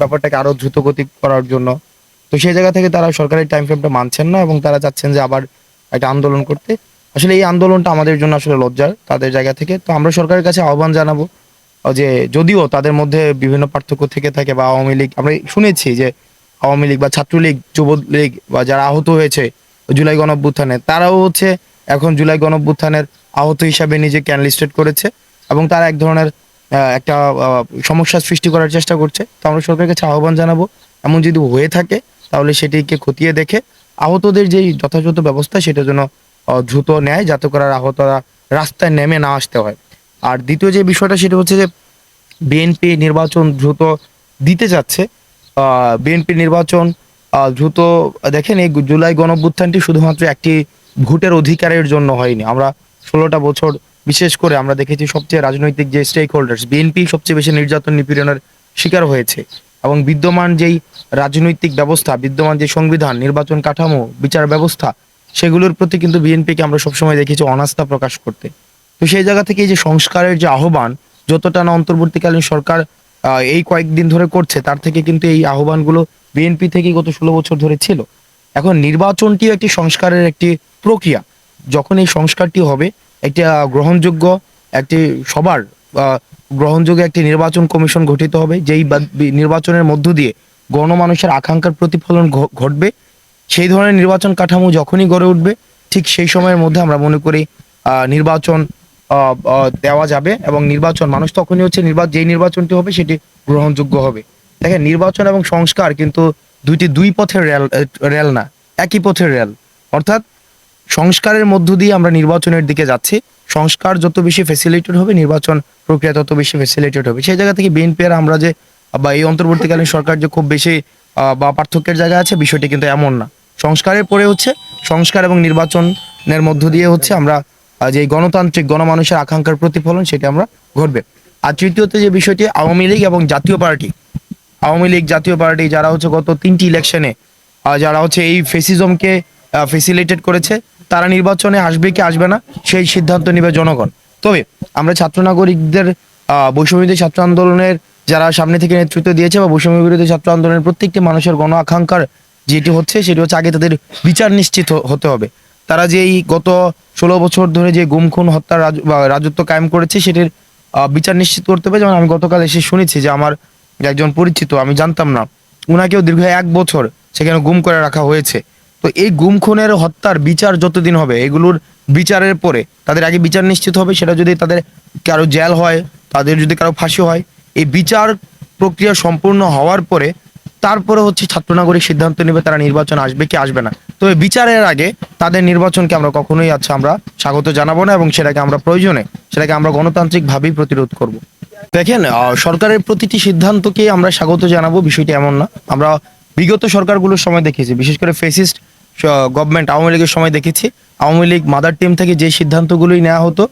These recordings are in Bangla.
ব্যাপারটাকে আরও দ্রুত গতি করার জন্য। তো সেই জায়গা থেকে তারা সরকারের টাইম ফ্রেমটা মানছেন না এবং তারা চাচ্ছেন যে আবার একটা আন্দোলন করতে। আসলে এই আন্দোলনটা আমাদের জন্য আসলে লজ্জার তাদের জায়গা থেকে। তো আমরা সরকারের কাছে আহ্বান জানাব যে যদিও তাদের মধ্যে বিভিন্ন পার্থক্য থেকে থাকে বা আওয়ামী লীগ, আমরা শুনেছি যে আওয়ামী লীগ বা ছাত্রলীগ, যুবলীগ বা যারা আহত হয়েছে জুলাই গণঅভ্যুত্থানে, তারাও হচ্ছে এখন জুলাই গণঅভ্যুত্থানের আহত হিসাবে নিজেকে অ্যানলিস্টেড করেছে এবং তারা এক ধরনের একটা সমস্যার সৃষ্টি করার চেষ্টা করছে। তো আমরা সরকারের কাছে আহ্বান জানাব, এমন যদি হয়ে থাকে, তাহলে সেটিকে খতিয়ে দেখে আহতদের যেই যথাযথ ব্যবস্থা, সেটা যেন দ্রুত নেয়, যাতে করে আহতরা রাস্তায় নেমে না আসতে হয়। আর দ্বিতীয় যে বিষয়টা, সেটা হচ্ছে যে বিএনপি নির্বাচন দ্রুত দিতে যাচ্ছে। বিএনপি নির্বাচন দ্রুত, দেখেন, এই জুলাই গণঅভ্যুত্থানটি শুধুমাত্র একটি ভোটের অধিকারের জন্য হয়নি। আমরা ষোলোটা বছর বিশেষ করে আমরা দেখেছি সবচেয়ে রাজনৈতিক যে স্টেক হোল্ডার্স বিএনপি সবচেয়ে বেশি নির্যাতন নিপীড়নের শিকার হয়েছে এবং বিদ্যমান যেই রাজনৈতিক ব্যবস্থা, বিদ্যমান যে সংবিধান, নির্বাচন কাঠামো, বিচার ব্যবস্থা, সেগুলোর প্রতি কিন্তু বিএনপিকে আমরা সবসময় দেখেছি অনাস্থা প্রকাশ করতে। তো সেই জায়গা থেকে এই যে সংস্কারের যে আহ্বান, যতটা না অন্তর্বর্তীকালীন সরকার এই কয়েকদিন ধরে করছে, তার থেকে কিন্তু এই আহ্বানগুলো বিএনপি থেকে গত ষোলো বছর ধরে ছিল। এখন নির্বাচনটিও একটি সংস্কারের একটি প্রক্রিয়া। যখন এই সংস্কারটি হবে একটি গ্রহণযোগ্য একটি সবার গ্রহণযোগ্য একটি নির্বাচন কমিশন গঠিত হবে, যেই নির্বাচনের মধ্য দিয়ে গণমানুষের আকাঙ্ক্ষার প্রতিফলন ঘটবে। সেই ধরনের নির্বাচন কাঠামো যখনই গড়ে উঠবে, ঠিক সেই সময়ের মধ্যে আমরা মনে করি নির্বাচন দেওয়া যাবে এবং নির্বাচন, মানুষ তখনই হচ্ছে নির্বাচন যেই নির্বাচনটি হবে সেটি গ্রহণযোগ্য হবে। দেখেন, নির্বাচন এবং সংস্কার কিন্তু দুইটি দুই পথের রেল রেল না, একই পথের রেল। অর্থাৎ সংস্কারের মধ্য দিয়ে আমরা নির্বাচনের দিকে যাচ্ছি। সংস্কার যত বেশি ফেসিলিটেড হবে, নির্বাচন প্রক্রিয়া তত বেশি ফেসিলিটেড হবে। সেই জায়গা থেকে বিএনপি আর আমরা যে, বা এই অন্তর্বর্তীকালীন সরকার যে খুব বেশি বা পার্থক্যের জায়গা আছে, বিষয়টি কিন্তু এমন না। সংস্কারের পরে হচ্ছে, সংস্কার এবং নির্বাচনের মধ্য দিয়ে হচ্ছে আমরা যে গণতান্ত্রিক গণমানুষের আকাঙ্ক্ষার প্রতিফলন সেটা আমরা ঘটবে। আর তৃতীয়ত যে বিষয়টি, আওয়ামী লীগ এবং জাতীয় পার্টি। আওয়ামী লীগ, জাতীয় পার্টি যারা হচ্ছে গত তিনটি ইলেকশনে যারা হচ্ছে এই ফেসিজমকে ফেসিলিটেট করেছে তারা নির্বাচনে আসবে কি আসবে না, সেই সিদ্ধান্ত নেবে জনগণ। তবে আমরা ছাত্র নাগরিকদের বৈষম্যবিরোধী ছাত্র আন্দোলনের যারা সামনে থেকে নেতৃত্ব দিয়েছে বা বৈষম্য বিরোধী ছাত্র আন্দোলনের প্রত্যেকটি মানুষের গণ আকাঙ্ক্ষার যেটি হচ্ছে, সেটি হচ্ছে আগে তাদের বিচার নিশ্চিত হতে হবে। তারা যে এই গত ষোলো বছর ধরে যে গুম, খুন, হত্যার রাজত্ব কায়েম করেছে, সেটির বিচার নিশ্চিত করতে হবে যেমন আমি গতকাল এসে শুনেছি যে আমার একজন পরিচিত, আমি জানতাম না, উনাকেও দীর্ঘ এক বছর সেখানে গুম করে রাখা হয়েছে। তো এই গুম খুনের হত্যার বিচার যতদিন হবে, এগুলোর বিচারের পরে তাদের আগে বিচার নিশ্চিত হবে, সেটা যদি তাদের কারও জেল হয়, তাদের যদি কারও ফাঁসি হয়, এই বিচার প্রক্রিয়া সম্পূর্ণ হওয়ার পরে তারপরে হচ্ছে ছাত্র নাগরিক সিদ্ধান্ত নেবে তারা নির্বাচন আসবে কি আসবে না। তো এই বিচারের আগে তাদের নির্বাচনকে আমরা কখনোই আচ্ছা আমরা স্বাগত জানাব না এবং সেটাকে আমরা প্রয়োজনে, সেটাকে আমরা গণতান্ত্রিক ভাবেই প্রতিরোধ করব। দেখেন সরকারের প্রতিটি সিদ্ধান্তকে আমরা স্বাগত জানাব, বিষয়টি এমন না। আমরা বিগত সরকারগুলোর সময় দেখেছি, বিশেষ করে ফেসিস্ট গভর্নমেন্ট আওয়ামী লীগের সময় দেখেছি। আওয়ামী লীগ মাদার টিম থেকে যে সিদ্ধান্তগুলোই নেওয়া হতো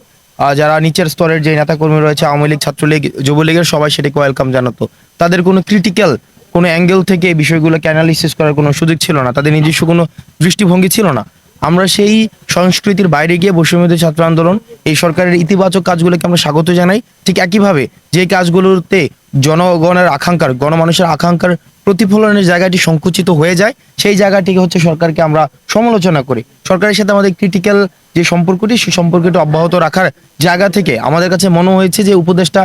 যারা নিচের স্তরের যে নেতাকর্মী রয়েছে, আওয়ামী লীগ, ছাত্রলীগ, যুবলীগের সবাই সেটাকে ওয়েলকাম জানাতো। তাদের কোনো ক্রিটিক্যাল কোনো অ্যাঙ্গেল থেকে এই বিষয়গুলোকে অ্যানালিসিস করার কোনো সুযোগ ছিল না। তাদের নিজস্ব কোনো দৃষ্টিভঙ্গি ছিল না। আমরা সেই সংস্কৃতির বাইরে গিয়ে বৈষম্যবিরোধী ছাত্র আন্দোলন, এই সরকারের ইতিবাচক কাজগুলোকে আমরা স্বাগত জানাই। ঠিক একইভাবে যে কাজগুলোতে জনগণের আকাঙ্ক্ষার, গণমানুষের আকাঙ্ক্ষার প্রতিফলনের জায়গাটি সংকুচিত হয়ে যায়, সেই জায়গাটিকে হচ্ছে সরকারকে আমরা সমালোচনা করি। সরকারের সাথে আমাদের ক্রিটিক্যাল যে সম্পর্কটি, সেই সম্পর্কটি অব্যাহত রাখার জায়গা থেকে আমাদের কাছে মনে হয়েছে যে উপদেষ্টা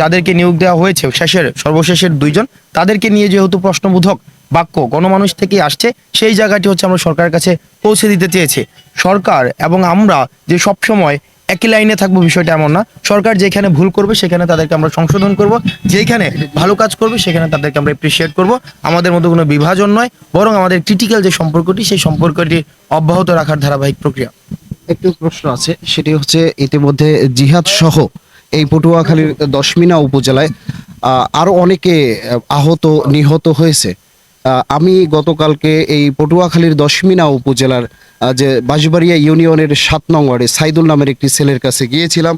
যাদেরকে নিয়োগ দেওয়া হয়েছে, শেষের, সর্বশেষের দুইজন, তাদেরকে নিয়ে যেহেতু প্রশ্নবোধক বাক্য গণমানুষ থেকে আসছে সেই জায়গাটি হচ্ছে আমরা সরকারের কাছে পৌঁছে দিতে চেয়েছি। সরকার এবং আমরা যে সব সময় একই লাইনে থাকব বিষয়টা এমন না। সরকার যেখানে ভুল করবে সেখানে তাদেরকে আমরা সংশোধন করব। যেখানে ভালো কাজ করবে সেখানে তাদেরকে আমরা এপ্রিসিয়েট করব। আমাদের মধ্যে কোনো বিভাজন নয় বরং আমাদের ক্রিটিক্যাল যে সম্পর্কটি সেই সম্পর্কটি অব্যাহত রাখার ধারাবাহিক প্রক্রিয়া। একটি প্রশ্ন আছে সেটি হচ্ছে ইতিমধ্যে জিহাদ সহ এই পটুয়াখালীর দশমিনা উপজেলায় আহ, আরও অনেকে আহত নিহত হয়েছে। আমি গতকালকে এই পটুয়াখালীর দশমিনা উপজেলার যে বাঁশবাড়িয়া ইউনিয়নের সাত নং ওয়ার্ডে সাইদুল নামের একটি ছেলের কাছে গিয়েছিলাম।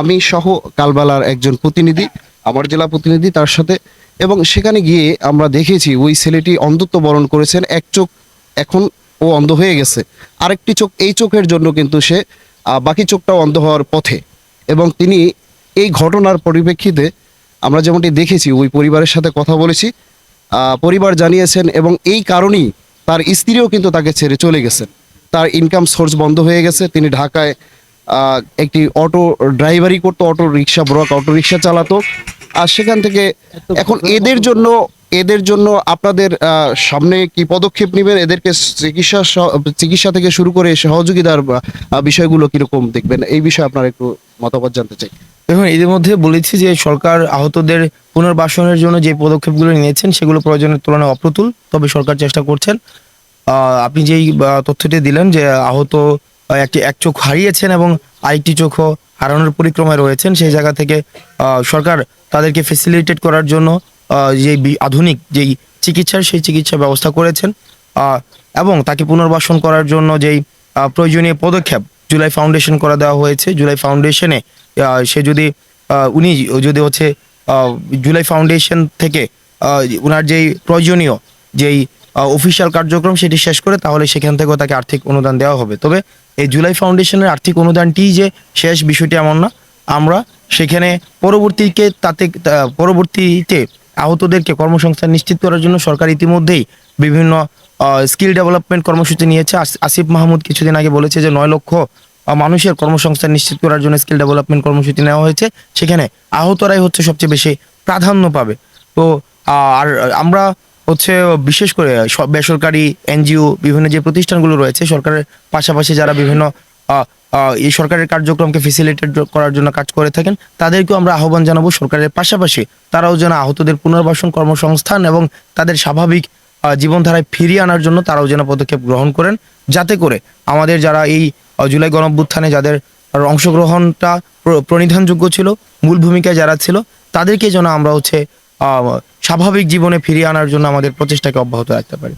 আমি সহ কালবালার একজন প্রতিনিধি, আমার জেলা প্রতিনিধি তার সাথে, এবং সেখানে গিয়ে আমরা দেখেছি ওই ছেলেটি অন্ধত্ব বরণ করেছেন, এক চোখ এখন ও অন্ধ হয়ে গেছে। আরেকটি চোখ এই চোখের জন্য কিন্তু সে বাকি চোখটাও অন্ধ হওয়ার পথে। এবং তিনি এই ঘটনার পরিপ্রেক্ষিতে আমরা যেমনটি দেখেছি, ওই পরিবারের সাথে কথা বলেছি। পরিবার জানিয়েছেন এবং এই কারণেই তার স্ত্রীও কিন্তু তাকে ছেড়ে চলে গেছেন। তার ইনকাম সোর্স বন্ধ হয়ে গেছে। তিনি ঢাকায় একটি অটো ড্রাইভারি করতো অটো রিক্সা ব্রক অটো রিক্সা চালাতো। আর সেখান থেকে এখন এদের জন্য এদের জন্য আপনাদের সামনে কি পদক্ষেপ নেবেন? এদেরকে চিকিৎসা চিকিৎসা থেকে শুরু করে সহযোগিতার বিষয়গুলো কীরকম দেখবেন? এই বিষয়ে আপনার একটু মতামত জানতে চাই। দেখুন এদের মধ্যে বলেছি যে সরকার আহতদের পুনর্বাসনের জন্য যে পদক্ষেপগুলো নিয়েছেন, সেগুলো প্রয়োজনের তুলনায় অপ্রতুল, তবে সরকার চেষ্টা করছেন। আপনি যেই তথ্যটি দিলেন যে আহত একটি, এক চোখ হারিয়েছেন এবং আরেকটি চোখও হারানোর পরিক্রমায় রয়েছেন, সেই জায়গা থেকে সরকার তাদেরকে ফেসিলিটেট করার জন্য যে আধুনিক যেই চিকিৎসার সেই চিকিৎসা ব্যবস্থা করেছেন। এবং তাকে পুনর্বাসন করার জন্য যেই প্রয়োজনীয় পদক্ষেপ জুলাই ফাউন্ডেশন করে দেওয়া হয়েছে। জুলাই ফাউন্ডেশনে সে যদি উনি যদি হচ্ছে জুলাই ফাউন্ডেশন থেকে ওনার যেই প্রয়োজনীয় যেই অফিসিয়াল কার্যক্রম সেটি শেষ করে তাহলে সেখান থেকেও তাকে আর্থিক অনুদান দেওয়া হবে। তবে এই জুলাই ফাউন্ডেশনের আর্থিক অনুদানটি যে শেষ বিষয়টি এমন না। আমরা সেখানে পরবর্তীকে তাতে পরবর্তীতে আহতদেরকে কর্মসংস্থান নিশ্চিত করার জন্য সরকার ইতিমধ্যেই বিভিন্ন স্কিল ডেভেলপমেন্ট কর্মসূচি নিয়েছে। আসিফ মাহমুদ কিছুদিন আগে বলেছে যে নয় লক্ষ মানুষের কর্মসংস্থান নিশ্চিত করার জন্য স্কিল ডেভেলপমেন্ট কর্মসূচি নেওয়া হয়েছে। সেখানে আহতরাই হচ্ছে সবচেয়ে বেশি প্রাধান্য পাবে। তো আর আমরা হচ্ছে বিশেষ করে বেসরকারি এনজিও, বিভিন্ন যে প্রতিষ্ঠানগুলো রয়েছে, সরকারের পাশাপাশি যারা বিভিন্ন এই সরকারের কার্যক্রমকে ফেসিলিটেট করার জন্য কাজ করে থাকেন, তাদেরকেও আমরা আহ্বান জানাব সরকারের পাশাপাশি। তারাও যেন আহতদের পুনর্বাসন কর্মসংস্থান এবং তাদের স্বাভাবিক জীবনধারায় ফিরিয়ে আনার জন্য তারাও যেন পদক্ষেপ গ্রহণ করেন, যাতে করে আমাদের যারা এই জুলাই গণঅভ্যুত্থানে যাদের অংশগ্রহণটা প্র- প্রণিধানযোগ্য ছিল, মূল ভূমিকায় যারা ছিল, তাদেরকে যেন আমরা হচ্ছে স্বাভাবিক জীবনে ফিরিয়ে আনার জন্য আমাদের প্রচেষ্টাকে অব্যাহত রাখতে পারি।